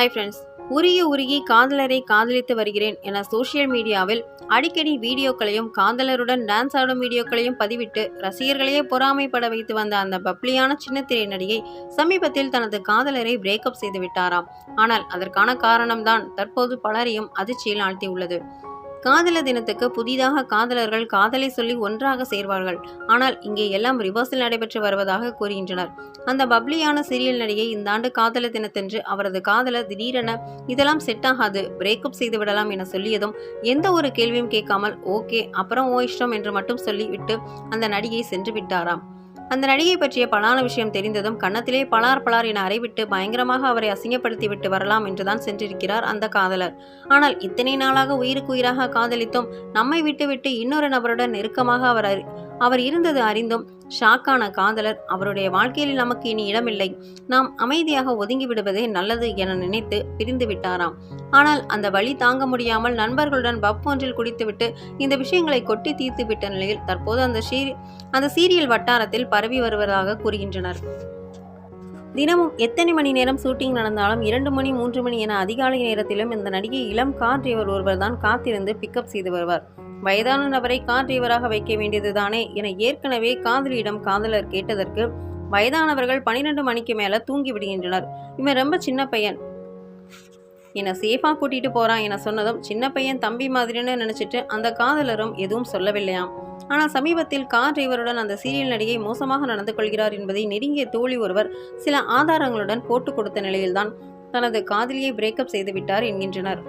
Hi friends உருகி உருகி காதலரை காதலித்து வருகிறேன் என சோஷியல் மீடியாவில் அடிக்கடி வீடியோக்களையும் காதலருடன் டான்ஸ் ஆடும் வீடியோக்களையும் பதிவிட்டு ரசிகர்களையே பொறாமைப்பட வைத்து வந்த அந்த பப்ளியான சின்னத்திரை நடிகை சமீபத்தில் தனது காதலரை பிரேக்கப் செய்து விட்டாராம். ஆனால் அதற்கான காரணம்தான் தற்போது பலரையும் அதிர்ச்சியில் ஆழ்த்தியுள்ளது. காதல தினத்துக்கு புதிதாக காதலர்கள் காதலை சொல்லி ஒன்றாக சேர்வார்கள். ஆனால் இங்கே எல்லாம் ரிவர்ஸில் நடைபெற்று வருவதாக கூறுகின்றனர். அந்த பப்ளியான சீரியல் நடிகை இந்த ஆண்டு காதல தினத்தன்று அவரது காதலர் திடீரென இதெல்லாம் செட் ஆகாது பிரேக்கப் செய்து விடலாம் என சொல்லியதும் எந்த ஒரு கேள்வியும் கேட்காமல் ஓகே அப்புறம் ஓ இஷ்டம் என்று மட்டும் சொல்லிவிட்டு அந்த நடிகை சென்று விட்டாராம். அந்த நடிகை பற்றிய பலான விஷயம் தெரிந்ததும் கன்னத்திலே பலார் பலார் என அறைவிட்டு பயங்கரமாக அவரை அசிங்கப்படுத்தி விட்டு வரலாம் என்றுதான் சென்றிருக்கிறார் அந்த காதலர். ஆனால் இத்தனை நாளாக உயிருக்கு உயிராக காதலித்தும் நம்மை விட்டுவிட்டு இன்னொரு நபருடன் நெருக்கமாக அவர் அறி- அவர் இருந்தது அறிந்தும் ஷாக்கான காதலர். அவருடைய வாழ்க்கையில் நமக்கு இனி இடமில்லை. நாம் அமைதியாக ஒதுங்கி விடுவதே நல்லது என நினைத்து பிரிந்து விட்டாராம். ஆனால் அந்த வழி தாங்க முடியாமல் நண்பர்களுடன் பப் ஒன்றில் குடித்துவிட்டு இந்த விஷயங்களை கொட்டி தீர்த்து விட்ட நிலையில் தற்போது அந்த சீரி அந்த சீரியல் வட்டாரத்தில் பரவி வருவதாக கூறுகின்றனர். தினமும் எத்தனை மணி நேரம் ஷூட்டிங் நடந்தாலும் இரண்டு மணி மூன்று மணி என அதிகாலை நேரத்திலும் இந்த நடிகை இளம் கார் டிரைவர் ஒருவர் தான் காத்திருந்து பிக்கப் செய்து வருவார். வயதான நபரை கார் டிரைவராக வைக்க வேண்டியதுதானே என ஏற்கனவே காதலியிடம் காதலர் கேட்டதற்கு வயதானவர்கள் பனிரெண்டு மணிக்கு மேலே தூங்கி விடுகின்றனர். இவன் ரொம்ப சின்ன பையன். என்னை சேஃபாக கூட்டிகிட்டு போகிறான் என சொன்னதும் சின்ன பையன் தம்பி மாதிரின்னு நினச்சிட்டு அந்த காதலரும் எதுவும் சொல்லவில்லையாம். ஆனால் சமீபத்தில் கார் டிரைவருடன் அந்த சீரியல் நடிகை மோசமாக நடந்து கொள்கிறார் என்பதை நெருங்கிய தோழி ஒருவர் சில ஆதாரங்களுடன் போட்டு கொடுத்த நிலையில்தான் தனது காதலியை பிரேக்கப் செய்துவிட்டார் என்கின்றனர்.